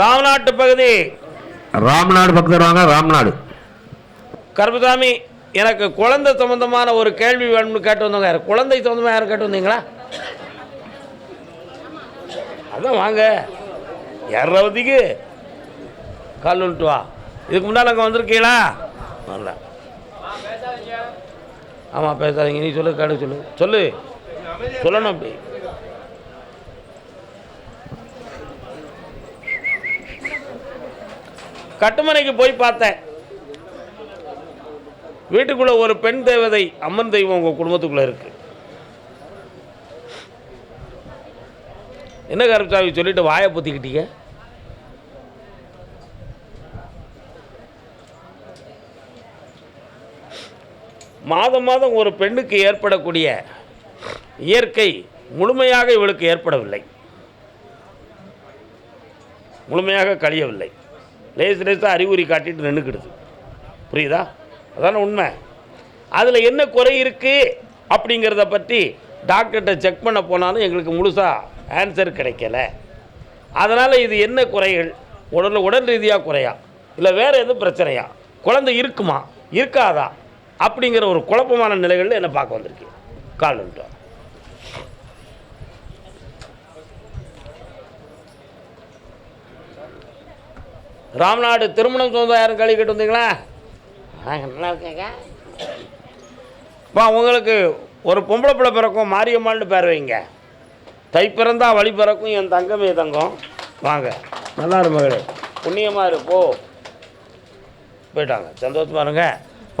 ராமநாட்டு பகுதி. ராம்நாடு பக்கத்தில் வாங்க ராம்நாடு. கருப்பசாமி எனக்கு குழந்தை சம்பந்தமான ஒரு கேள்வி வேணும்னு கேட்டு வந்தவங்க யார்? குழந்தை சம்பந்தமாக யாரும் கேட்டு வந்தீங்களா? அதான் வாங்க. இரவதிக்கு கால் வந்துட்டு வா. இதுக்கு முன்னால் அங்கே வந்திருக்கீங்களா? வரல. ஆமாம் பேசாதீங்க. நீ சொல்லு கேட்டு சொல்லு. சொல்லு. சொல்லணும் அப்படி. கட்டுமனைக்கு போய் பார்த்தேன். வீட்டுக்குள்ள ஒரு பெண் தேவதை அம்மன் தெய்வம் உங்க குடும்பத்துக்குள்ள இருக்கு. என்ன கருப்சாமி சொல்லிட்டு வாயை பொத்திக்கிட்டீங்க? மாதம் மாதம் ஒரு பெண்ணுக்கு ஏற்படக்கூடிய இயற்கை முழுமையாக இவளுக்கு ஏற்படவில்லை. முழுமையாக கழியவில்லை. லேசு லேசாக அறிகுறி காட்டிட்டு நின்றுக்கிடுது புரியுதா? அதான உண்மை. அதில் என்ன குறை இருக்குது அப்படிங்கிறத பற்றி டாக்டர்கிட்ட செக் பண்ண போனாலும் எங்களுக்கு முழுசாக ஆன்சர் கிடைக்கல. அதனால் இது என்ன குறைகள்? உடல் உடல் ரீதியாக குறையா? இல்லை வேறு எதுவும் பிரச்சனையா? குழந்தை இருக்குமா? இருக்காதா? அப்படிங்கிற ஒரு குழப்பமான நிலைகளில் என்ன பார்க்க வந்திருக்கேன் கால் ராம்நாடு திருமணம் சொந்தம் யாரும் கழுவி கேட்டு வந்தீங்களா? நல்லா இருக்கேங்க பா உங்களுக்கு ஒரு பொம்பளை பிள்ளை பிறக்கும் மாரியம்மாள்னு பேர் வைங்க. தை பிறந்தா வழி பிறக்கும் என் தங்கமே தங்கம். வாங்க. நல்லா மகளே. புண்ணியமாக இரு போ. போயிட்டாங்க. சந்தோஷமா இருங்க.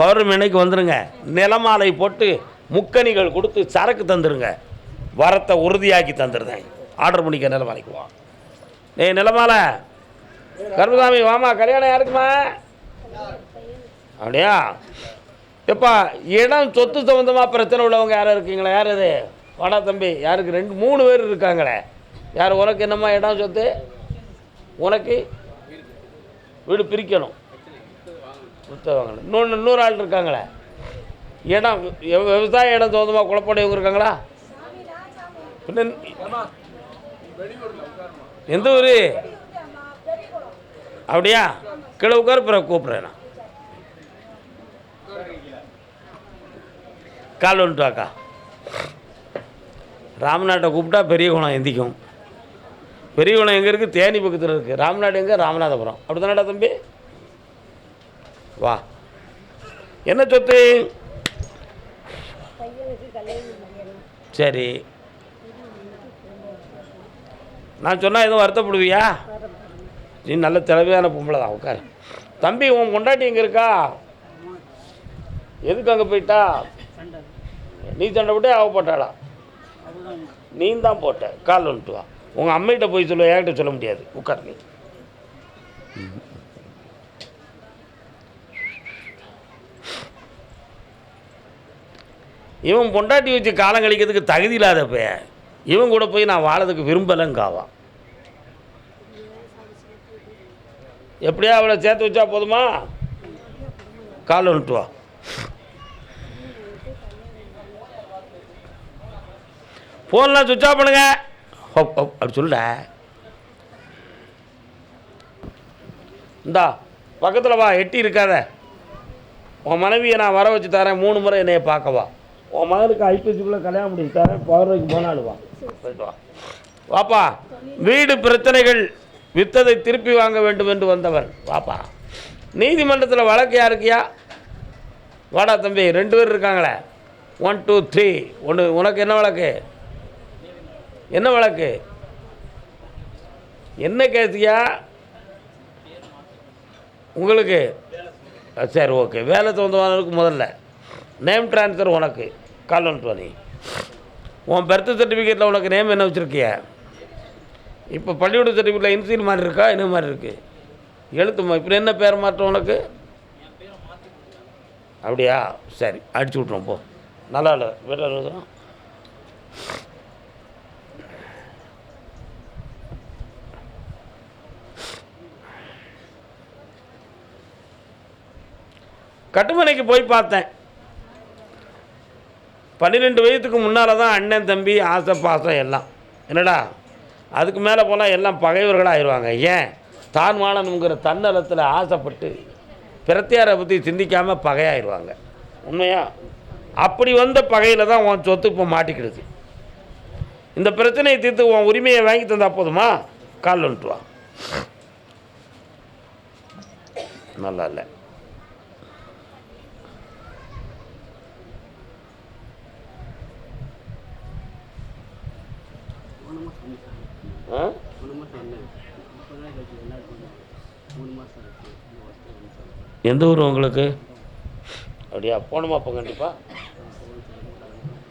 பௌர்ணமி அன்னைக்கு வந்துடுங்க நிலமாலை போட்டு முக்கணிகள் கொடுத்து சரக்கு தந்துருங்க. வரத்தை உறுதியாக்கி தந்துருந்தேன் ஆர்டர் பண்ணிக்க நிலமாலைக்கு வா. ஏய் நிலமாலை. கருமசாமி வாமா கல்யாணம் யாருக்குமா? அப்படியா? எப்பா இடம் சொத்து சம்மந்தமாக பிரச்சனை உள்ளவங்க யாரும் இருக்கீங்களா? யார் அது வாடா தம்பி. யாருக்கு? ரெண்டு மூணு பேர் இருக்காங்களே. யார் உனக்கு என்னம்மா இடம் சொத்து? உனக்கு? வீடு பிரிக்கணும். வித்த வாங்கணும். இன்னொன்று இன்னொரு ஆள் இருக்காங்களே. இடம் விவசாய இடம் சொந்தமாக குழப்படையவங்க இருக்காங்களா? பின்ன எந்த ஊர்? அப்படியா? கீழே உட்காரு பிறகு கூப்பிட்றேன் நான். கால் வந்துட்டு வாக்கா. ராமநாட்டை கூப்பிட்டா பெரிய குணம் எந்திக்கும். பெரிய குணம் எங்கே இருக்குது தேனி பக்கத்தில் இருக்குது ராமநாடு எங்கே? ராமநாதபுரம். அப்படி தானடா தம்பி? வா. என்ன சொத்து? சரி. நான் சொன்னால் எதுவும் வருத்தப்படுவியா? நீ நல்ல திறமையான பொம்பளை தான் உட்காரு. தம்பி உன் பொண்டாட்டி எங்கே இருக்கா? எதுக்கு அங்கே போயிட்டா? நீ சண்டை போட்டே அவ போட்டாளா? நீ தான் போட்ட. கால் வந்துட்டு வா. உங்கள் அம்மைகிட்ட போய் சொல்லுவ என்கிட்ட சொல்ல முடியாது. உட்கார் நீ. இவன் பொண்டாட்டி வச்சு காலம் கழிக்கிறதுக்கு தகுதி இல்லாதப்ப இவன் கூட போய் நான் வாழறதுக்கு விரும்பலைங்காவான். எப்படியா அவளை சேர்த்து வச்சா போதுமா? கால் வந்துட்டு வா. ஃபோன்லாம் சுவிட்ச் ஆஃப் பண்ணுங்க. ஹோப் ஹோப் அப்படி சொல்ல இந்தா பக்கத்தில் வா எட்டி இருக்காத. உன் மனைவியை நான் வர வச்சு தரேன் மூணு முறை என்னைய பார்க்கவா உன் மகனுக்கு ஐப்பசிக்குள்ளே கல்யாணம் முடிச்சு தரேன் பௌர்ணமிக்கு போனாலும் வா. போயிட்டு வா. வாப்பா வீடு பிரச்சனைகள். வித்ததை திருப்பி வாங்க வேண்டும் என்று வந்தவன் வாப்பா. நீதிமன்றத்தில் வழக்கு யாருக்கியா? வாடா தம்பி ரெண்டு பேர் இருக்காங்களே. ஒன் டூ த்ரீ ஒன்று உனக்கு என்ன வழக்கு? என்ன வழக்கு? என்ன கேசியா உங்களுக்கு? சரி ஓகே. வேலை சொந்தமானவனுக்கு முதல்ல. நேம் ட்ரான்ஸ்ஃபர் உனக்கு. கால் ஒன் நீ உன் பர்த் சர்டிஃபிகேட்டில் உனக்கு நேம் என்ன வச்சுருக்கிய? இப்போ பள்ளிக்கூட சர்டிஃபிகேட்டில் இன்சியல் மாதிரி இருக்கா? என்ன மாதிரி இருக்குது எழுத்துமா இப்போ என்ன பேர் மாற்றம் உனக்கு? அப்படியா? சரி அடிச்சு விட்ருவோம் போ. நல்லா இல்லை. வீட்டில் கட்டுமனைக்கு போய் பார்த்தேன். பன்னிரெண்டு வயதுக்கு முன்னால் தான் அண்ணன் தம்பி ஆசை பாசம் எல்லாம். என்னடா? அதுக்கு மேலே போனால் எல்லாம் பகைவர்களாக ஆயிடுவாங்க ஏன்? தான் வாழணுங்கிற தன்னலத்தில் ஆசைப்பட்டு பிரத்தியாரை பற்றி சிந்திக்காமல் பகையாயிருவாங்க. உண்மையா? அப்படி வந்த பகையில் தான் உன் சொத்து இப்போ மாட்டிக்கிடுது. இந்த பிரச்சனையை தீர்த்து உன் உரிமையை வாங்கி தந்தால் போதுமா? கால் வந்துட்டு வா. நல்லா இல்லை ஆ எந்த ஊர் உங்களுக்கு? அப்படியா போகணுமா அப்போ கண்டிப்பாக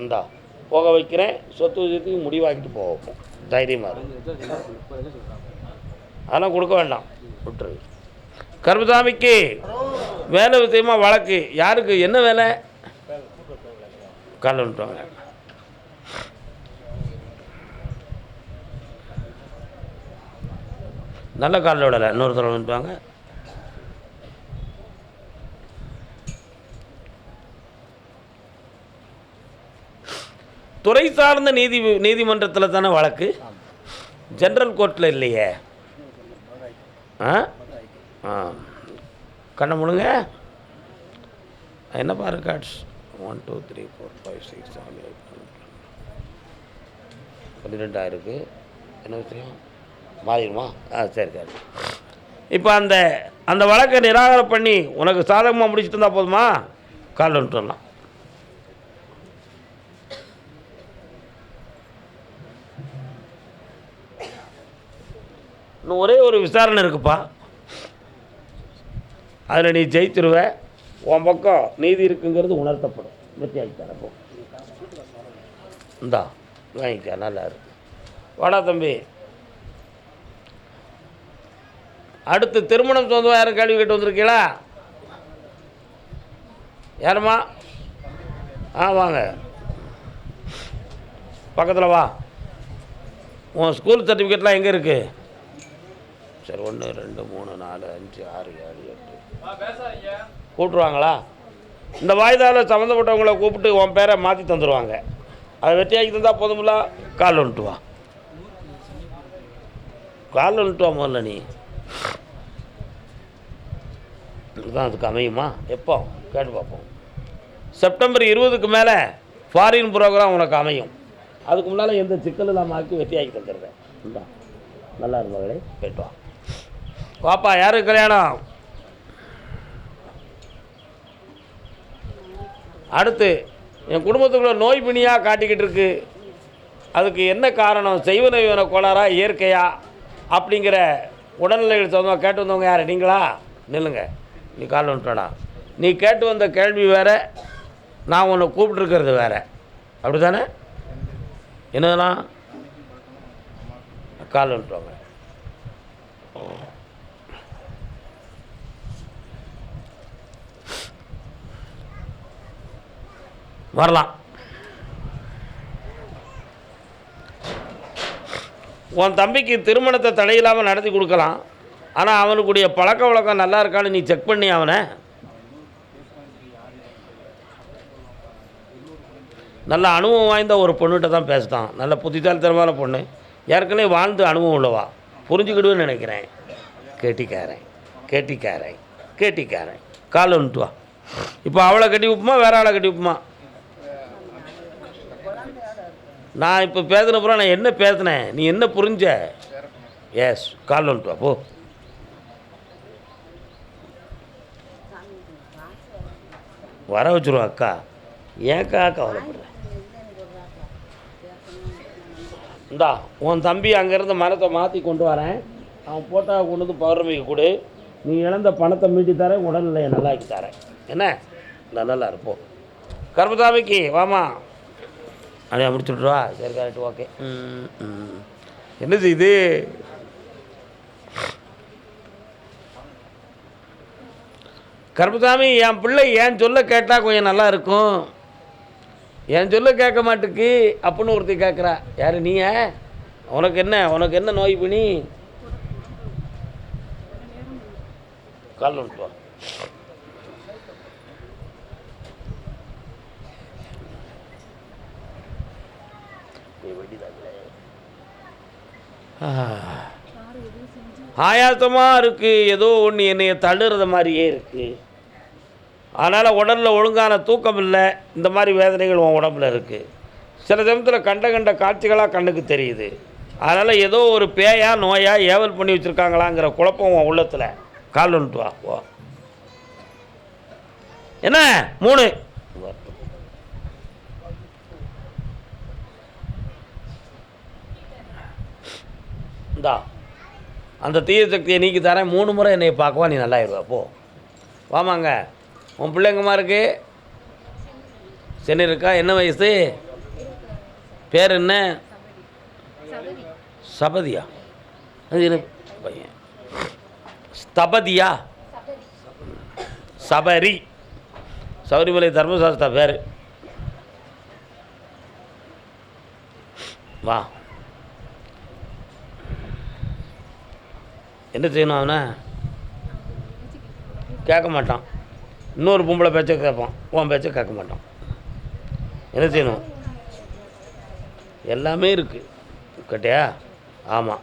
இந்தா போக வைக்கிறேன். சொத்து விஷயத்துக்கு முடிவாக்கிட்டு போக வைப்போம் தைரியமாக அதெல்லாம் கொடுக்க வேண்டாம். விட்டுரு. கருப்பசாமிக்கு வேலை விஷயமா வழக்கு. யாருக்கு? என்ன வேலை? காலைல விட்டுவாங்க நல்ல காலில் விடலை. இன்னொரு தடவை நினைப்பாங்க துறை சார்ந்த நீதி நீதிமன்றத்தில் தானே வழக்கு? ஜென்ரல் கோர்ட்டில் இல்லையே. ஆ? ஆ. கண்ணை முழுங்க. என்னப்பா records one two three four five six seven eight பன்னிரெண்டாக இருக்குது என்ன விஷயம்? மாறிடுமா? ஆ சரி சரி. இப்போ அந்த அந்த வழக்கை நிராகரம் பண்ணி உனக்கு சாதகமாக முடிச்சுட்டு இருந்தால் போதுமா? கால் வந்துட்டு இன்னும் ஒரே ஒரு விசாரணை இருக்குப்பா. அதில் நீ ஜெயிச்சிருவ உன் பக்கம் நீதி இருக்குங்கிறது உணர்த்தப்படும். வெற்றியாகி தரப்போ இந்தா வாங்கிக்க நல்லா இருக்கு வாடா தம்பி. அடுத்து திருமணம் சொந்தமாக யாரும் கேள்வி கேட்டு வந்திருக்கீங்களா? யாரும்மா? ஆ வாங்க. பக்கத்தில் வா. உன் ஸ்கூல் சர்டிஃபிகேட்லாம் எங்கே இருக்குது சரி ஒன்று ரெண்டு மூணு நாலு அஞ்சு ஆறு ஏழு எட்டு. கூப்பிட்ருவாங்களா இந்த வாய்தாவில் சம்மந்தப்பட்டவங்கள கூப்பிட்டு உன் பேரை மாற்றி தந்துடுவாங்க அதை வெட்டியாக்கி தந்தால் போதுமில்ல கால் வந்துட்டு வா. கால் வந்துட்டு வா முதல்ல நீ. இதுதான் அதுக்கு அமையுமா? எப்போ? கேட்டு பார்ப்போம். செப்டம்பர் இருபதுக்கு மேலே ஃபாரின் ப்ரோக்ராம் உனக்கு அமையும். அதுக்கு முன்னால் எந்த சிக்கல் இல்லாமல் ஆக்கி வெட்டியாக்கி தந்துடுறேன் இந்தா. நல்லா இருந்தவர்களே போயிட்டு வா. வாப்பா யாருக்கு கல்யாணம்? அடுத்து என் குடும்பத்துக்குள்ள நோய் பிணியாக காட்டிக்கிட்டு இருக்கு. அதுக்கு என்ன காரணம்? செய்வன விவன கோளாறா இயற்கையா? அப்படிங்கிற உடல்நிலைகள் சொந்தமாக கேட்டு வந்தவங்க யார்? நீங்களா? நில்லுங்க. நீ கால் வந்துட்டடா நீ கேட்டு வந்த கேள்வி வேறு நான் உன்னை கூப்பிட்டுருக்கிறது வேறு. அப்படி தானே என்னதெல்லாம் கால் வந்துட்டோங்க வரலாம். உன் தம்பிக்கு திருமணத்தை தடையில்லாமல் நடத்தி கொடுக்கலாம். ஆனால் அவனுக்குடைய பழக்க வழக்கம் நல்லா இருக்கான்னு நீ செக் பண்ணி அவனை. நல்ல அனுபவம் வாய்ந்த ஒரு பொண்ணுகிட்ட தான் பேசுதான் நல்ல புத்திசாலித்தனமான பொண்ணு. ஏற்கனவே வாழ்ந்து அனுபவம் உள்ளவா. புரிஞ்சுக்கிடுவேன்னு நினைக்கிறேன். கேட்டிக்காரன். கேட்டிக்காரன். கேட்டிக்காரன். கால் வந்துட்டு வா. இப்போ அவளை கட்டி வைப்புமா வேற ஆளை கட்டி வைப்புமா நான் இப்போ பேசுனப்புறம் நான் என்ன பேசினேன்? நீ என்ன புரிஞ்ச? எஸ் கால் வந்துட்டு வா போ. வர வச்சுருவோம் அக்கா. ஏக்கா கவலைப்படுற இந்தா உன் தம்பி அங்கேருந்து மரத்தை மாற்றி கொண்டு வரேன். அவன் போட்டா கொண்டு வந்து பௌர்ணமிக்கு கொடு. நீ இழந்த பணத்தை மீட்டி தரேன் உடல்நிலையை நல்லாக்கி தரேன். என்ன? நல்லா இருப்போம் கருப்பசாமிக்கு வாமா அப்படியே முடிச்சு சரி கரெக்ட் ஓகே ம் என்னது இது? கருப்பசாமி என் பிள்ளை என் சொல்ல கேட்டால் கொஞ்சம் நல்லா இருக்கும். என் சொல்ல கேட்க மாட்டுக்கு அப்புடின்னு ஒருத்தி கேட்குறா. யார் நீயே? உனக்கு என்ன? உனக்கு என்ன நோய் பண்ணி? கால் வந்துட்டு வா நீ வெட்டிதாங்களே. ஆ ஆயாசமாக இருக்குது ஏதோ ஒன்று என்னையை தள்ளுறது மாதிரியே இருக்குது அதனால் உடலில் ஒழுங்கான தூக்கம் இல்லை. இந்த மாதிரி வேதனைகள் உன் உடம்புல இருக்குது சில சமயத்தில் கண்ட கண்ட காட்சிகளாக கண்ணுக்கு தெரியுது. அதனால் ஏதோ ஒரு பேயா நோயா ஏவல் பண்ணி வச்சுருக்காங்களாங்கிற குழப்பம் உன் உள்ளத்தில். கால் வந்துட்டு வா ஓ என்ன? மூணு. இந்தா அந்த தீய சக்தியை நீக்கி தரேன். மூணு முறை என்னை பார்க்கவா நீ நல்லாயிருவா. போ. வாமாங்க. உன் பிள்ளைங்கம்மா இருக்கு? சென்னை இருக்கா? என்ன வயசு? பேர் என்ன? சபதியா? அது என்ன? பையன். ஸ்தபதியா? சபரி. சபரிமலை தர்மசாஸ்தா பேர். வா. என்ன செய்யணும் அவனை? கேட்க மாட்டான். இன்னொரு பொம்பளை பேச்சை கேட்பான். உன் பேச்சை கேட்க மாட்டான். என்ன செய்யணும்? எல்லாமே இருக்குது கேட்டியா? ஆமாம்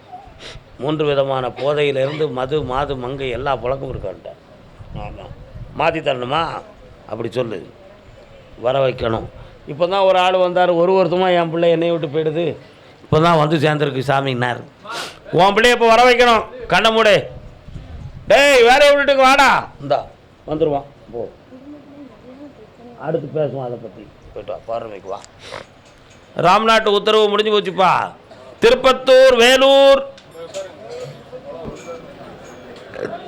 மூன்று விதமான போதையிலிருந்து மது மாது மங்கை எல்லா பழக்கமும் இருக்கான்ட்ட ஆமாம் மாற்றி தரணுமா? அப்படி சொல்லு. வர வைக்கணும். இப்போ தான் ஒரு ஆள் வந்தார். ஒரு வருஷமாக என் பிள்ளை என்னை விட்டு போயிடுது. இப்போ தான் வந்து சேர்ந்துருக்கு சாமின்னார். உன் பிள்ளைய இப்போ வர வைக்கணும். கண்ணை மூடு. டேய் வேலையை விட்டுட்டு வாடா. இந்தா வந்துடுவான் போ. அடுத்து பேசுவோம் அதை பற்றி போயிட்டு வா பார்வைக்கு வா. ராம்நாட்டு உத்தரவு முடிஞ்சு போச்சுப்பா. திருப்பத்தூர் வேலூர்.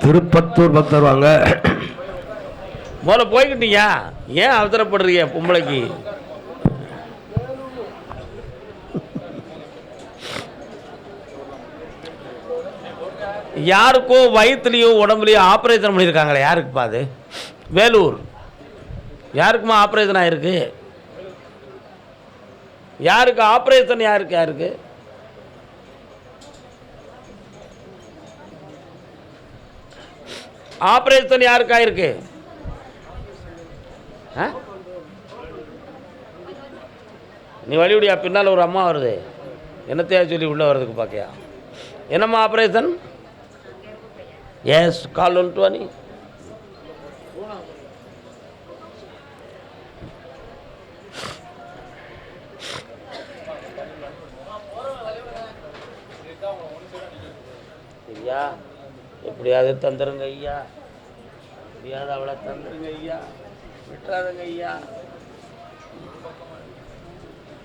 திருப்பத்தூர் பக்தர் வாங்க. முதல்ல போய்கிட்டீங்க. ஏன் அவசரப்படுறீங்க பொம்பளைக்கு? யாருக்கோ வயிற்றுலையும் உடம்புலையோ ஆப்ரேஷன் பண்ணியிருக்காங்களே யாருக்குப்பா அது? வேலூர். யாருக்குமா ஆப்ரேஷன் ஆயிருக்கு? யாருக்கு ஆப்ரேஷன் யாருக்கு யாருக்கு? ஆப்ரேஷன் யாருக்கு ஆயிருக்கு? ஆ? நீ வழிவிடியா பின்னால் ஒரு அம்மா வருது. என்னத்தையா சொல்லி உள்ளே வர்றதுக்கு பார்க்கியா என்னம்மா ஆப்ரேஷன் கால் வந்துட்டு வா நீ ஐயா எப்படியாவது தந்துருங்க ஐயா. எப்படியாவது அவளை தந்துருங்க ஐயா. விட்டுறாதுங்க ஐயா.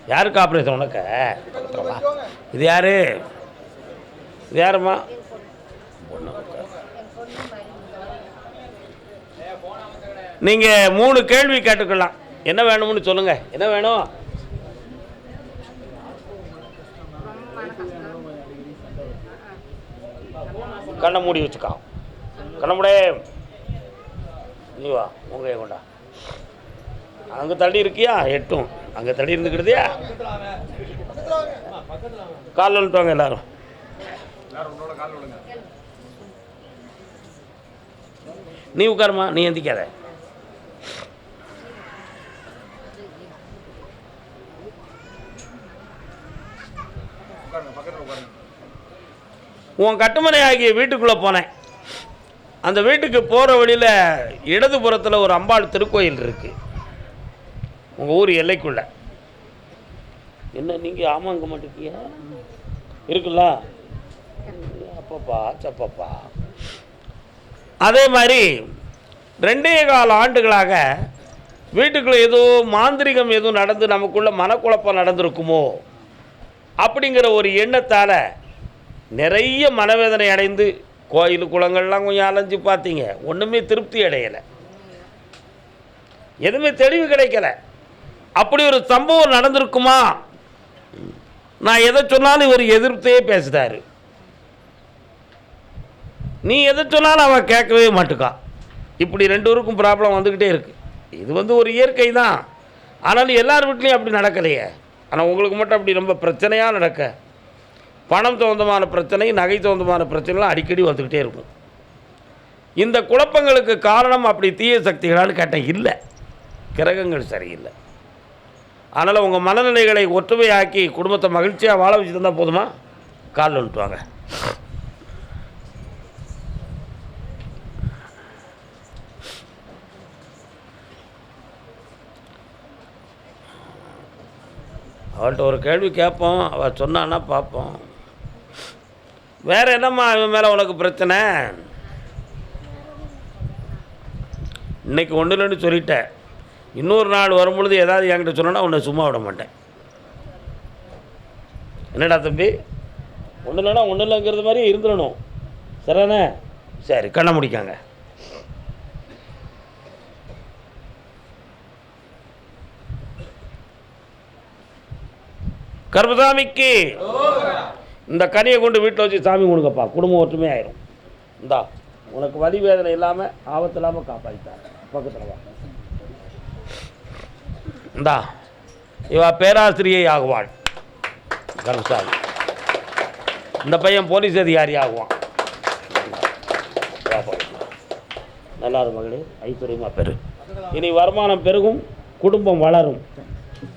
யாருக்கு ஆப்ரேஷன் உனக்கு. இது யாரு? இது யாரும்மா? பொண்ணு. நீங்கள் மூணு கேள்வி கேட்டுக்கலாம். என்ன வேணும்னு சொல்லுங்க. என்ன வேணும்? கண்ணை மூடி வச்சுக்கா. கண்ணை மூடே. நீ வா உங்க கொண்டா. அங்கே தள்ளி இருக்கியா? எட்டும். அங்கே தள்ளி இருந்துக்கிடுதியா கால் வந்துட்டுவாங்க எல்லாரும். நீ உட்காருமா நீ எந்திக்காத. உன் கட்டுமனை ஆகிய வீட்டுக்குள்ளே போனேன். அந்த வீட்டுக்கு போகிற வழியில் இடதுபுறத்தில் ஒரு அம்பாள் திருக்கோயில் இருக்குது உங்கள் ஊர் எல்லைக்குள்ள. என்ன நீங்கள் ஆமாங்க மாட்டேங்கிய இருக்குல்ல? அப்பப்பா சப்பப்பா. அதே மாதிரி ரெண்டே கால ஆண்டுகளாக வீட்டுக்குள்ளே ஏதோ மாந்திரிகம் எதுவும் நடந்து நமக்குள்ளே மனக்குழப்பம் நடந்திருக்குமோ? அப்படிங்கிற ஒரு எண்ணத்தால் நிறைய மனவேதனை அடைந்து கோயில் குளங்கள்லாம் கொஞ்சம் அலைஞ்சு பார்த்தீங்க. ஒன்றுமே திருப்தி அடையலை. எதுவுமே தெளிவு கிடைக்கல. அப்படி ஒரு சம்பவம் நடந்திருக்குமா? நான் எதை சொன்னாலும் இவர் எதிர்த்தே பேசுகிறாரு நீ எதை சொன்னாலும் அவன் கேட்கவே மாட்டுக்கா இப்படி ரெண்டு ஊருக்கும் ப்ராப்ளம் வந்துக்கிட்டே இருக்குது இது வந்து ஒரு இயற்கை தான் ஆனாலும் எல்லார் வீட்லேயும் அப்படி நடக்கலையே. ஆனால் உங்களுக்கு மட்டும் அப்படி ரொம்ப பிரச்சனையாக நடக்க. பணம் சம்மந்தமான பிரச்சனை நகை சம்மந்தமான பிரச்சனைலாம் அடிக்கடி வந்துக்கிட்டே இருக்கும். இந்த குழப்பங்களுக்கு காரணம் அப்படி தீய சக்திகளான்னு கேட்டேன் இல்லை. கிரகங்கள் சரியில்லை. அதனால் உங்கள் மனநிலைகளை ஒற்றுமையாக்கி குடும்பத்தை மகிழ்ச்சியாக வாழ வச்சுருந்தா போதுமா? காலில் வந்துட்டு அவள்கிட்ட ஒரு கேள்வி கேட்போம் அவள் சொன்னான்னா பார்ப்போம். வேற என்னம்மா இவன் மேலே உனக்கு பிரச்சனை? இன்னைக்கு ஒன்று இல்லைன்னு சொல்லிட்டேன் இன்னொரு நாள் வரும்பொழுது ஏதாவது என்கிட்ட சொன்னோன்னா உன்னை சும்மா விட மாட்டேன். என்னடா தம்பி? ஒன்றும் இல்லைன்னா ஒன்றும் இல்லைங்கிறது மாதிரி இருந்துடணும். சரிதானே? சரி கண்ணை முடிக்காங்க. கர்மசாமிக்கு. இந்த கனியை கொண்டு வீட்டில் வச்சு சாமி கொடுங்கப்பா குடும்பம் ஒற்றுமை ஆயிரும். இந்தா உனக்கு வலி வேதனை இல்லாமல் ஆபத்து இல்லாமல் காப்பாற்றிட்டார் பக்கத்தில் வா. இந்தா இவா பேராசிரியை ஆகுவாள். கர்மசாமி. இந்த பையன் போலீஸ் அதிகாரி ஆகுவான். வா, பா. நல்லா மகளே. ஐஸ்வர்யமாக பெரு. இனி வருமானம் பெருகும் குடும்பம் வளரும்.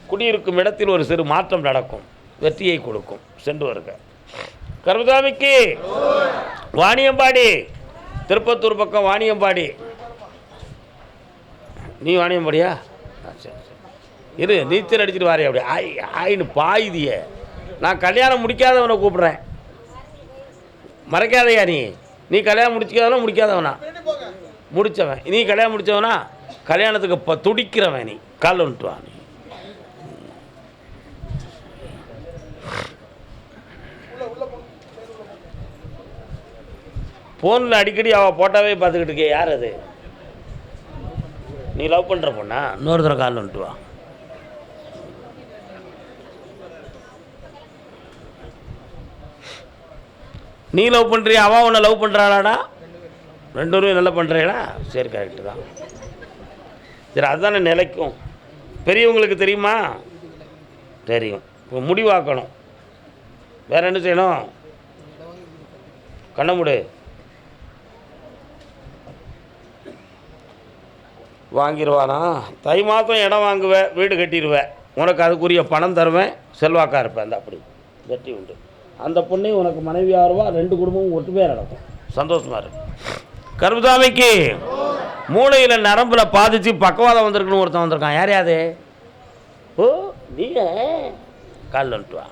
குடியிருக்கும் இடத்தில் ஒரு சிறு மாற்றம் நடக்கும். வெற்றியை கொடுக்கும். சென்று வருக. கருமசாமிக்கு. வாணியம்பாடி. திருப்பத்தூர் பக்கம் வாணியம்பாடி. நீ வாணியம்பாடியா? ஆ, சரி சரி. இரு நீச்சல் அடிச்சிட்டு வாரே அப்படி. ஆய் ஆயின்னு பாயுதிய. நான் கல்யாணம் முடிக்காதவனை கூப்பிட்றேன். மறைக்காதையா நீ? நீ கல்யாணம் முடிச்சிக்காதவனா? முடிக்காதவனா? முடித்தவன் நீ கல்யாணம் முடித்தவனா கல்யாணத்துக்கு இப்போ துடிக்கிறவன் நீ. கால் வந்துட்டு வா நீ. ஃபோனில் அடிக்கடி அவள் போட்டாவே பார்த்துக்கிட்டு இருக்கே யார் அது? நீ லவ் பண்ணுற பொண்ணா? இன்னொரு தடவை காலில் வந்துட்டு வா. நீ லவ் பண்ணுறியா அவன் உன்னை லவ் பண்ணுறாளாடா ரெண்டு பேரும் நல்லா பண்ணுறீங்களா சரி கரெக்டு தான். சரி அதுதானே நிலைக்கும். பெரியவங்களுக்கு தெரியுமா? தெரியும். இப்போ முடிவாக்கணும் வேற என்ன செய்யணும்? கண்ண மூடு. வாங்கிடுவானா தை மாதம் இடம் வாங்குவேன் வீடு கட்டிடுவேன். உனக்கு அதுக்குரிய பணம் தருவேன் செல்வாக்காக இருப்பேன். அந்த அப்படி. வெற்றி உண்டு. அந்த பொண்ணை உனக்கு மனைவி ஆறுவா ரெண்டு குடும்பமும் ஒட்டுமையாக நடக்கும் சந்தோஷமாக இருக்கும் கருப்புசாமிக்கு மூளையில் நரம்புல பாதிச்சு பக்கவாதம் வந்திருக்குன்னு ஒருத்தன் வந்திருக்கான். யார் யாது? ஓ நீ காலில் வந்துட்டு வா.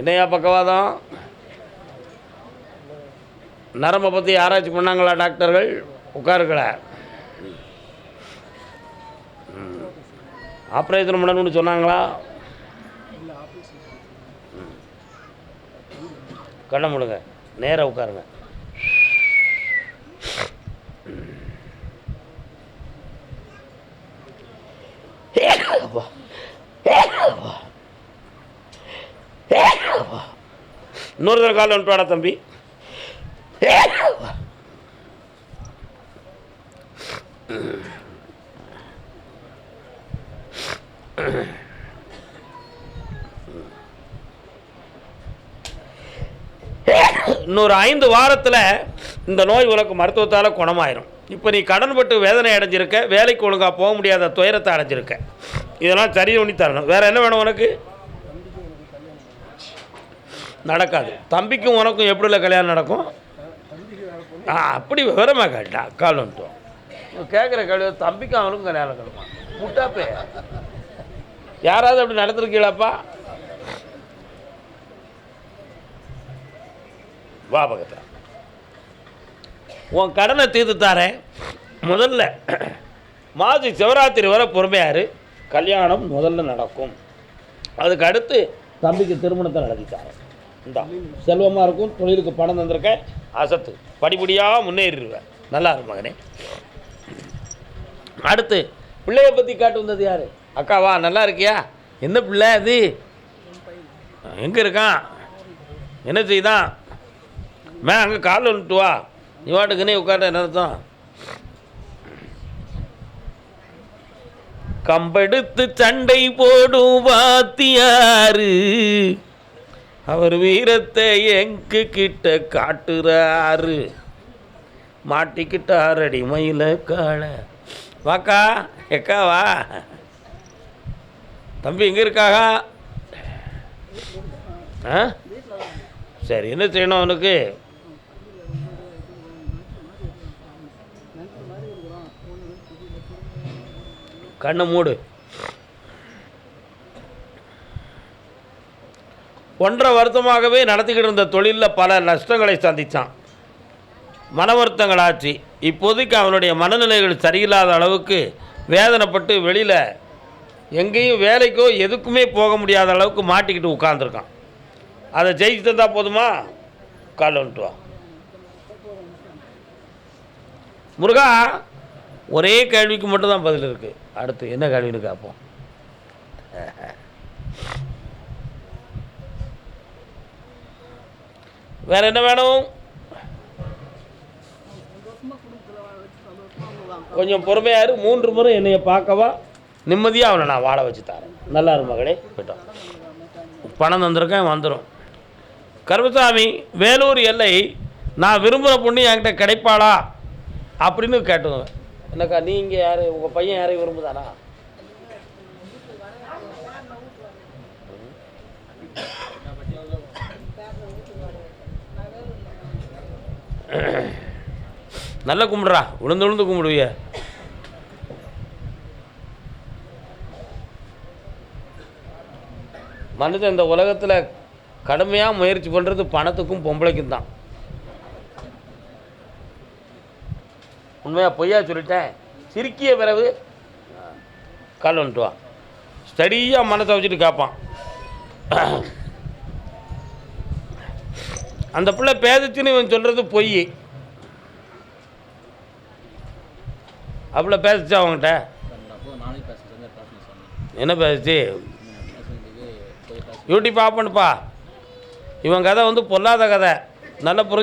என்னையா பக்கவாதம்? நரம்பை பற்றி ஆராய்ச்சி பண்ணாங்களா டாக்டர்கள்? உட்காருக்கல. ஆப்ரேஷன் பண்ணணும்னு சொன்னாங்களா? கண்ண கண்ணை முடுங்க. நேராக உட்காருங்க. இன்னொரு தடவை வந்துட்டு வாடா தம்பி? இன்னொரு ஐந்து வாரத்தில் இந்த நோய் உனக்கு மருத்துவத்தால் குணமாயிரும். இப்போ நீ கடன்பட்டு வேதனை அடைஞ்சிருக்க வேலைக்கு ஒழுங்காக போக முடியாத துயரத்தை அடைஞ்சிருக்க. இதெல்லாம் சரி பண்ணி தரணும். வேறு என்ன வேணும் உனக்கு? நடக்காது. தம்பிக்கும் உனக்கும் எப்படில கல்யாணம் நடக்கும்? ஆ அப்படி விவரமாக கேட்டா கால் வந்துட்டோம். கேட்குற கேள்வி தம்பிக்கும் அவனுக்கும் கல்யாணம் நடக்கும்? முட்டாப்பே யாராவது அப்படி நடத்துருக்கீங்களாப்பா வா பக்கத்தில் உன் கடனை தீர்த்து தாரேன் முதல்ல மாசி சிவராத்திரி வரை பொறுமையாரு. கல்யாணம் முதல்ல நடக்கும். அதுக்கு அடுத்து தம்பிக்கு திருமணத்தை நடத்தித்தாரேன் இந்தா செல்வமாக இருக்கும் தொழிலுக்கு பணம் தந்திருக்க அசத்து படிப்படியாக முன்னேறிடுவேன். நல்லா இருக்கும் மகனே. அடுத்து பிள்ளைய பற்றி காட்டு வந்தது யார்? அக்காவா நல்லா இருக்கியா? என்ன பிள்ளை அது? எங்கே இருக்கான்? என்ன செய்தான்? மே அங்கே காலில் வந்துட்டு வா. நீ வாட்டுக்குன்னே உட்கார என்ன அர்த்தம்? கம்பெடுத்து சண்டை போடும் வாத்தியாரு. அவர் வீரத்தை எங்கு கிட்ட காட்டுறாரு? மாட்டிக்கிட்டாரடி மயில காள வாக்கா எக்கா வா. தம்பி எங்கே இருக்காக? ஆ? சரி என்ன செய்யணும் அவனுக்கு? கண்ணை மூடு. ஒன்றரை வருத்தமாகவே நடத்திக்கிட்டு இருந்த தொழிலில் பல நஷ்டங்களை சந்தித்தான் மன வருத்தங்கள் ஆச்சு. இப்போதைக்கு அவனுடைய மனநிலைகள் சரியில்லாத அளவுக்கு வேதனைப்பட்டு வெளியில் எங்கேயும் வேலைக்கோ எதுக்குமே போக முடியாத அளவுக்கு மாட்டிக்கிட்டு உட்காந்துருக்கான் அதை ஜெயிச்சு தந்தால் போதுமா? கால் வந்துட்டு வா. முருகா ஒரே கேள்விக்கு மட்டும் தான் பதில் இருக்குது அடுத்து என்ன கேள்வின்னு கேட்போம் வேற என்ன வேணும்? கொஞ்சம் பொறுமையாரு மூன்று முறை என்னைய பார்க்கவா. நிம்மதியாக அவனை நான் வாழ வச்சு தரேன். நல்லா இரு மகளே போயிட்டோம் பணம் தந்திருக்கேன் வந்துடும் கருமசாமி வேலூர் எல்லை நான் விரும்புகிற பொண்ணு என்கிட்ட கிடைப்பாளா? அப்படின்னு கேட்டுங்க என்னக்கா நீங்கள் யார்? உங்கள் பையன் யாரையும் விரும்புதானா நல்லா கும்பிடுறா. விழுந்து விழுந்து கும்பிடுவிய. மனுஷன் இந்த உலகத்தில் கடுமையாக முயற்சி பண்ணுறது பணத்துக்கும் பொம்பளைக்கும் தான். உண்மையாக பொய்யா சொல்லிட்டேன்? சிரிக்கிய பிறகு கால் வந்துட்டுவான் ஸ்டடியாக மனத்தை வச்சுட்டு கேட்பான் அந்த பிள்ளை பேதச்சுன்னு இவன் சொல்கிறது பொய். அப்படில் பேசிச்சா அவங்ககிட்ட என்ன பேசுச்சு? யூடியூப் ஆஃப் பண்ணுப்பா. இவன் கதை வந்து பொல்லாத கதை. நல்லா புரிஞ்சு